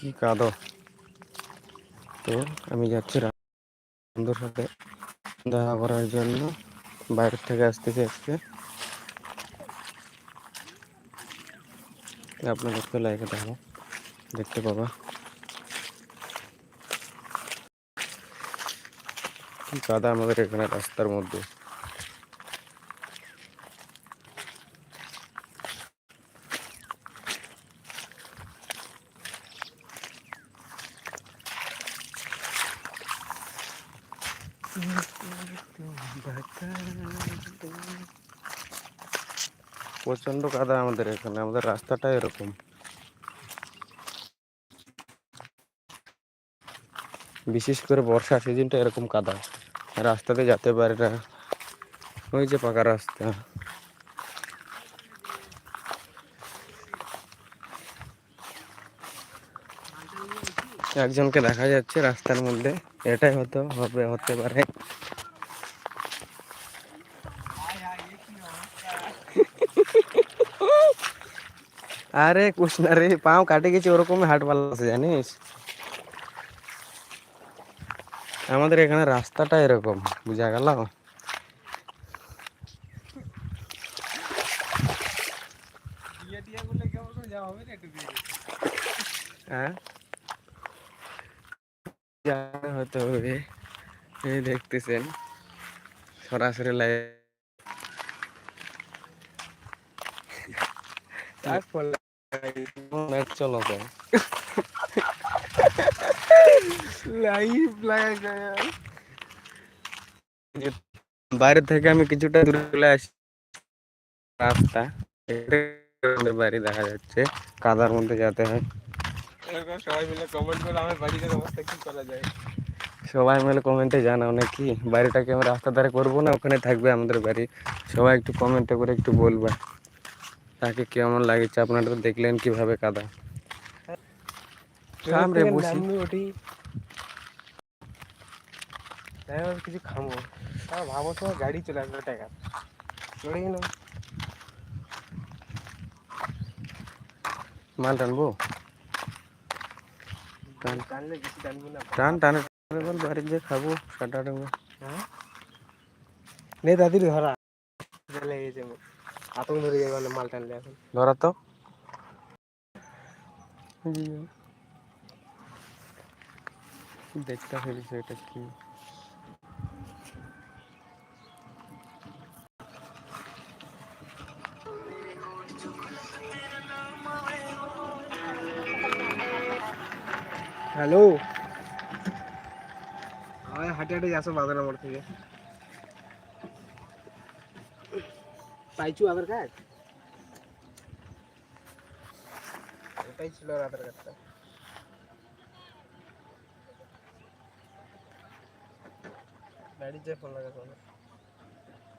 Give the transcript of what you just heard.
কি কাদো? তো আমি যাচ্ছি বন্ধুর সাথে দেখা করার জন্য। বাইরের থেকে আসতেছি আজকে। আপনাদেরকে লাইকে দেখো দেখতে পাবা। কি কাদা আমাদের এখানে রাস্তার মধ্যে। প্রচণ্ড কাদা আমাদের এখানে, আমাদের রাস্তাটা এরকম। বিশেষ করে বর্ষা সিজনটা এরকম কাদা, রাস্তাতে যেতে পারে না। ওই যে পাকা রাস্তা। একজনকে দেখা যাচ্ছে রাস্তার মধ্যে, এটাই হয়তো হবে, হতে পারে। আরে কুসনা রে, পাও কাটে গেছে ওরকম হাট পাল্লাছে জানিস? আমাদের এখানে রাস্তাটা এরকম, বুঝা গেল? হ্যাঁ? হতে হবে দেখতেছেন, সরাসরি লাইভ চলো লাইভ বাইরে থেকে আমি কিছুটা দূরে চলে আসি। রাস্তা। আমাদের বাড়ি দেখা যাচ্ছে। কাদার মধ্যে যেতে হয়। সবাই মিলে কমেন্ট করে আমার বাড়ির অবস্থা কি করা যায়? সবাই মিলে কমেন্টে জানাও নাকি? বাড়িটাকে আমি রাস্তা ধারে করব না? ওখানে থাকবে আমাদের বাড়ি। সবাই একটু কমেন্টে করে একটু বলবা। তাকে কেমন লাগছে আপনারা তো দেখলেন কিভাবে কাদা সামনে বসি নামবি ওঠি তাই আর কিছু খামো তাও ভাবো সময় গাড়ি চলে আসবে টাকা চড়ে গেলাম মাল টানবো টান টানলে বেশি টানবো না টান টানে টানে বল বাড়ি যে খাবো সাটা টানবো হ্যাঁ নে দাদির ধরা লেগে গেছে আমার। আতঙ্ক ধরে যাবে বলে মাল টানলে এখন। ধরা তো। দেখতে কি। হ্যালো। হাঁটে হাঁটে যাচ্ছ বাজারের মোড় থেকে। पाहिजे अगर काय पाहिजे अगर करता गाडीच्या फोन लागा